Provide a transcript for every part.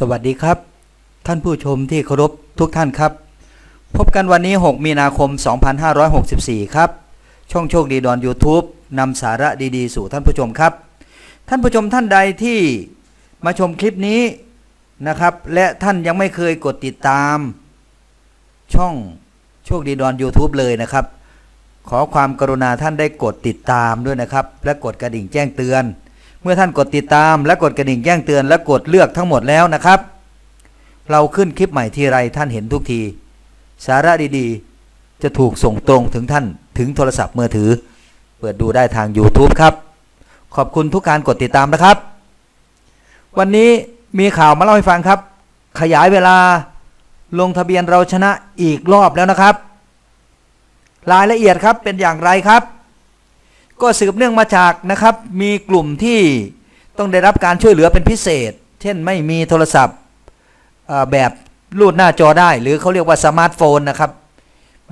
สวัสดีครับ ท่านผู้ชมที่เคารพทุกท่านครับ พบกันวันนี้ 6 มีนาคม 2564 ครับ ช่องโชคดีดอน YouTube นำสาระดีๆ สู่ท่านผู้ชมครับ ท่านผู้ชมท่านใดที่มาชมคลิปนี้นะครับ และท่านยังไม่เคยกดติดตาม ช่องโชคดีดอน YouTube เลยนะครับ ขอความกรุณาท่านได้กดติดตามด้วยนะครับ และกดกระดิ่งแจ้งเตือน มื่อท่านกดติดตามและกดกระดิ่งแจ้งเตือนและกดเลือกทั้งหมดแล้วนะครับ เราขึ้นคลิปใหม่ทีไรท่านเห็นทุกที สาระดีๆ จะถูกส่งตรงถึงท่านถึงโทรศัพท์มือถือ เปิดดูได้ทาง YouTube ครับ ขอบคุณทุกการกดติดตามนะครับ วันนี้มีข่าวมาเล่าให้ฟังครับ ขยายเวลาลงทะเบียนเราชนะอีกรอบแล้วนะครับ รายละเอียดครับเป็นอย่างไรครับ ก็สืบเนื่องมาจากนะครับ มีกลุ่มที่ต้องได้รับการช่วยเหลือเป็นพิเศษ เช่นไม่มีโทรศัพท์แบบรูดหน้าจอได้ หรือเขาเรียกว่าสมาร์ทโฟนนะครับ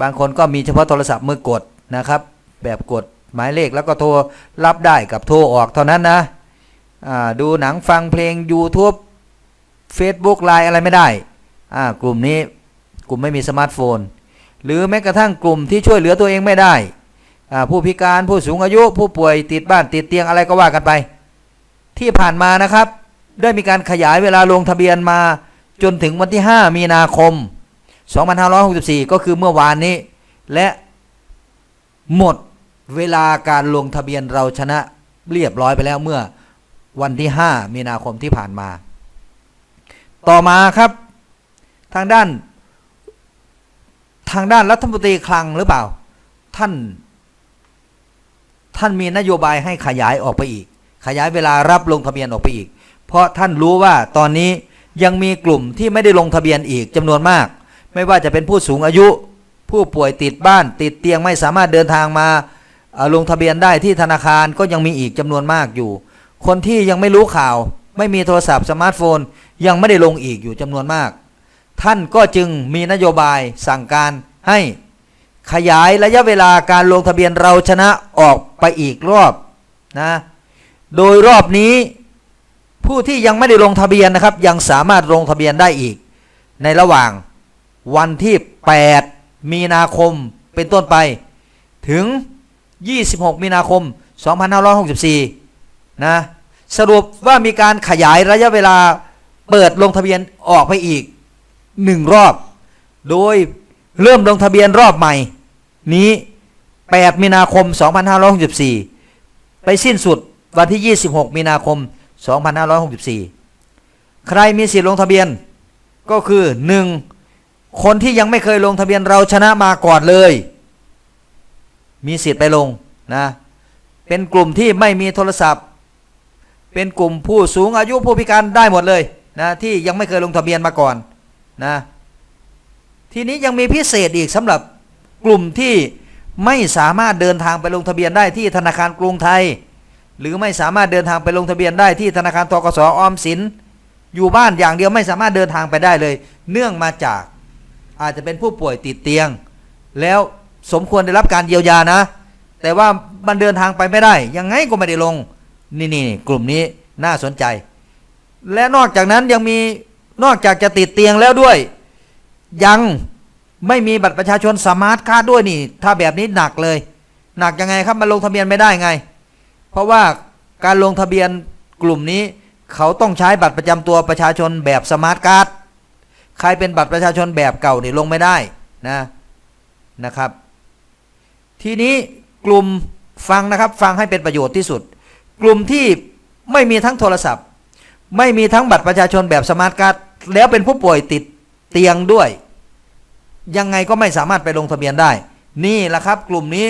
บางคนก็มีเฉพาะโทรศัพท์มือกดนะครับ แบบกดหมายเลขแล้วก็โทรรับได้กับโทรออกเท่านั้นนะดูหนังฟังเพลง YouTube Facebook ไลน์อะไรไม่ได้กลุ่มนี้กลุ่มไม่มีสมาร์ทโฟน หรือแม้กระทั่งกลุ่มที่ช่วยเหลือตัวเองไม่ได้ ผู้พิการผู้สูงอายุ ผู้ป่วยติดบ้านติดเตียงอะไรก็ว่ากันไป ที่ผ่านมานะครับ ได้มีการขยายเวลาลงทะเบียนมาจนถึงวันที่ 5 มีนาคม 2564 ก็คือเมื่อวานนี้ และหมดเวลาการลงทะเบียนเราชนะเรียบร้อยไปแล้วเมื่อวันที่ 5 มีนาคมที่ผ่านมา ต่อมาครับทางด้าน ทางด้านรัฐมนตรีคลังหรือเปล่า ท่าน ท่านมีนโยบายให้ขยายออกไปอีก ขยายเวลารับลงทะเบียนออกไปอีก เพราะท่านรู้ว่าตอนนี้ยังมีกลุ่มที่ไม่ได้ลงทะเบียนอีกจำนวนมาก ไม่ว่าจะเป็นผู้สูงอายุ ผู้ป่วยติดบ้านติดเตียงไม่สามารถเดินทางมาลงทะเบียนได้ที่ธนาคารก็ยังมีอีกจำนวนมากอยู่ คนที่ยังไม่รู้ข่าว ไม่มีโทรศัพท์สมาร์ทโฟน ยังไม่ได้ลงอีกอยู่จำนวนมาก ท่านก็จึงมีนโยบายสั่งการให้ ขยายระยะเวลาการลงทะเบียนเราชนะออกไปอีกรอบนะโดยรอบนี้ผู้ที่ยังไม่ได้ลงทะเบียนนะครับ ยังสามารถลงทะเบียนได้อีก ในระหว่างวันที่ 8 มีนาคมเป็นต้นไป ถึง 26 มีนาคม 2564 นะสรุปว่ามีการขยายระยะเวลาเปิดลงทะเบียนออกไปอีก 1 รอบ โดย เริ่มลงทะเบียนรอบใหม่ นี้ 8 มีนาคม 2564 ไปสิ้นสุดวันที่ 26 มีนาคม 2564 ใครมีสิทธิ์ลงทะเบียนก็คือ 1. คนที่ยังไม่เคยลงทะเบียนเราชนะมาก่อนเลย มีสิทธิ์ไปลงนะ เป็นกลุ่มที่ไม่มีโทรศัพท์ เป็นกลุ่มผู้สูงอายุผู้พิการได้หมดเลยนะที่ยังไม่เคยลงทะเบียนมาก่อนนะ ทีนี้ยังมีพิเศษอีกสำหรับกลุ่มที่ไม่สามารถเดินทางไปลงทะเบียนได้ที่ธนาคารกรุงไทย หรือไม่สามารถเดินทางไปลงทะเบียนได้ที่ธนาคารทกสออมสิน อยู่บ้านอย่างเดียวไม่สามารถเดินทางไปได้เลย เนื่องมาจากอาจจะเป็นผู้ป่วยติดเตียง แล้วสมควรได้รับการเยียวยานะ แต่ว่ามันเดินทางไปไม่ได้ ยังไงก็ไม่ได้ลงนี่นี่กลุ่มนี้น่าสนใจ และนอกจากนั้นยังมีนอกจากจะติดเตียงแล้วด้วย ยังไม่มีบัตรประชาชนสมาร์ทการ์ดด้วยนี่ ถ้าแบบนี้หนักเลย หนักยังไงครับมันลงทะเบียนไม่ได้ไง เพราะว่าการลงทะเบียนกลุ่มนี้ เขาต้องใช้บัตรประจำตัวประชาชนแบบสมาร์ทการ์ดใครเป็นบัตรประชาชนแบบเก่านี่ลงไม่ได้นะนะครับ ทีนี้กลุ่มฟังนะครับฟังให้เป็นประโยชน์ที่สุด กลุ่มที่ไม่มีทั้งโทรศัพท์ ไม่มีทั้งบัตรประชาชนแบบสมาร์ทการ์ดแล้วเป็นผู้ป่วยติดเตียงด้วย ยังไงก็ไม่สามารถไปลงทะเบียนได้ นี่แหละครับ กลุ่มนี้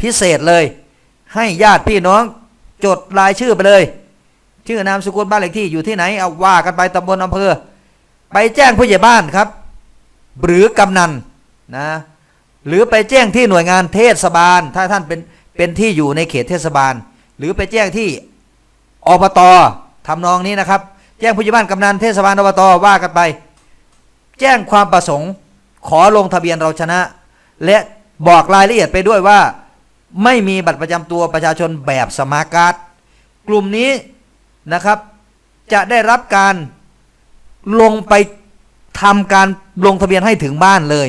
พิเศษเลย ให้ญาติพี่น้องจดรายชื่อไปเลย ชื่อนามสกุลบ้านเลขที่อยู่ที่ไหนเอาว่ากันไปตำบลอำเภอ ไปแจ้งผู้ใหญ่บ้านครับ หรือกำนันนะหรือไปแจ้งที่หน่วยงานเทศบาล ถ้าท่านเป็นเป็นที่อยู่ในเขตเทศบาล หรือไปแจ้งที่อบตทำนองนี้นะครับ แจ้งผู้ใหญ่บ้านกำนันเทศบาลอบตว่ากันไป แจ้งความประสงค์ ขอลงทะเบียนเราชนะ และบอกรายละเอียดไปด้วยว่า ไม่มีบัตรประจำตัวประชาชนแบบสมาร์ทการ์ดกลุ่มนี้นะครับจะได้รับการลงไปทำการลงทะเบียนให้ถึงบ้านเลย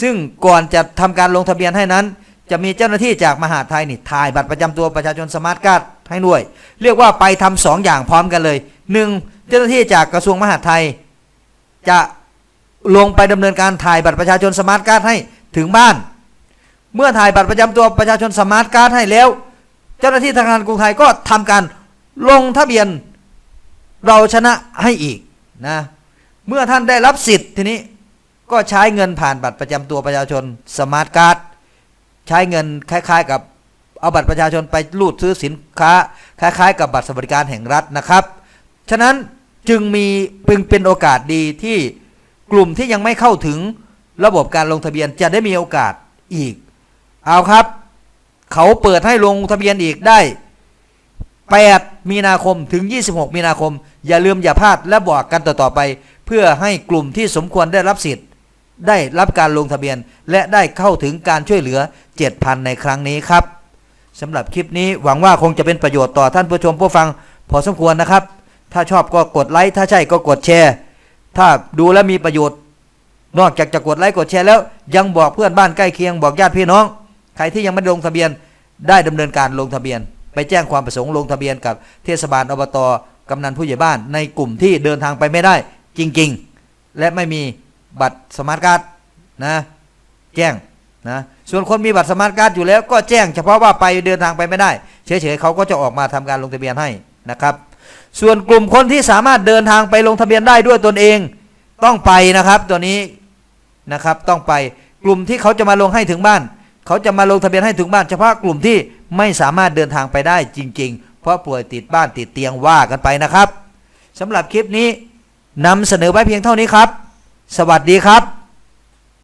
ซึ่งก่อนจะทำการลงทะเบียนให้นั้น จะมีเจ้าหน้าที่จากมหาดไทยนี่ถ่ายบัตรประจำตัวประชาชนสมาร์ทการ์ดให้ด้วย เรียกว่าไปทำสองอย่างพร้อมกันเลยหนึ่งเจ้าหน้าที่จากกระทรวงมหาดไทย จะ ลงไปดำเนินการถ่ายบัตรประชาชนสมาร์ทการ์ดให้ถึงบ้าน เมื่อถ่ายบัตรประจำตัวประชาชนสมาร์ทการ์ดให้แล้ว เจ้าหน้าที่ธนาคารกรุงไทยก็ทำการลงทะเบียนเราชนะให้อีกนะเมื่อท่านได้รับสิทธิ์ทีนี้ก็ใช้เงินผ่านบัตรประจำตัวประชาชนสมาร์ทการ์ดใช้เงินคล้าย ๆ กับเอาบัตรประชาชนไปรูดซื้อสินค้า คล้าย ๆ กับบัตรสวัสดิการแห่งรัฐนะครับ ฉะนั้นจึงมีเป็นโอกาสดีที่ กลุ่มที่ยังไม่เข้าถึงระบบการลงทะเบียนจะได้มีโอกาสอีก เอาครับ เขาเปิดให้ลงทะเบียนอีกได้ 8 มีนาคมถึง 26 มีนาคม อย่าลืมอย่าพลาดและบอกกันต่อๆไป เพื่อให้กลุ่มที่สมควรได้รับสิทธิ์ ได้รับการลงทะเบียน และได้เข้าถึงการช่วยเหลือ 7,000 ในครั้งนี้ครับสำหรับคลิปนี้หวังว่าคงจะเป็นประโยชน์ต่อท่านผู้ชมผู้ฟัง พอสมควรนะครับ ถ้าชอบก็กดไลค์ถ้าใช่ก็กดแชร์ ถ้าดูแล้วมีประโยชน์ นอกจากจะกดไลค์กดแชร์แล้ว ยังบอกเพื่อนบ้านใกล้เคียงบอกญาติพี่น้อง ใครที่ยังไม่ลงทะเบียนได้ดำเนินการลงทะเบียน ไปแจ้งความประสงค์ลงทะเบียนกับเทศบาลอบตกำนันผู้ใหญ่บ้านในกลุ่มที่เดินทางไปไม่ได้จริง ๆ และไม่มีบัตรสมาร์ทการ์ดนะแจ้งนะส่วนคนมีบัตรสมาร์ทการ์ดอยู่แล้วก็แจ้งเฉพาะว่าไปเดินทางไปไม่ได้ เฉยๆเขาก็จะออกมาทำการลงทะเบียนให้นะครับ ส่วนกลุ่มคนที่สามารถเดินทางไปลงทะเบียนได้ด้วยตนเองต้องไปนะครับตัวนี้นะครับต้องไปกลุ่มที่เขาจะมาลงให้ถึงบ้าน เขาจะมาลงทะเบียนให้ถึงบ้านเฉพาะกลุ่มที่ไม่สามารถเดินทางไปได้จริง ๆ เพราะป่วยติดบ้านติดเตียงว่ากันไปนะครับสำหรับคลิปนี้นำเสนอไว้เพียงเท่านี้ครับ สวัสดีครับ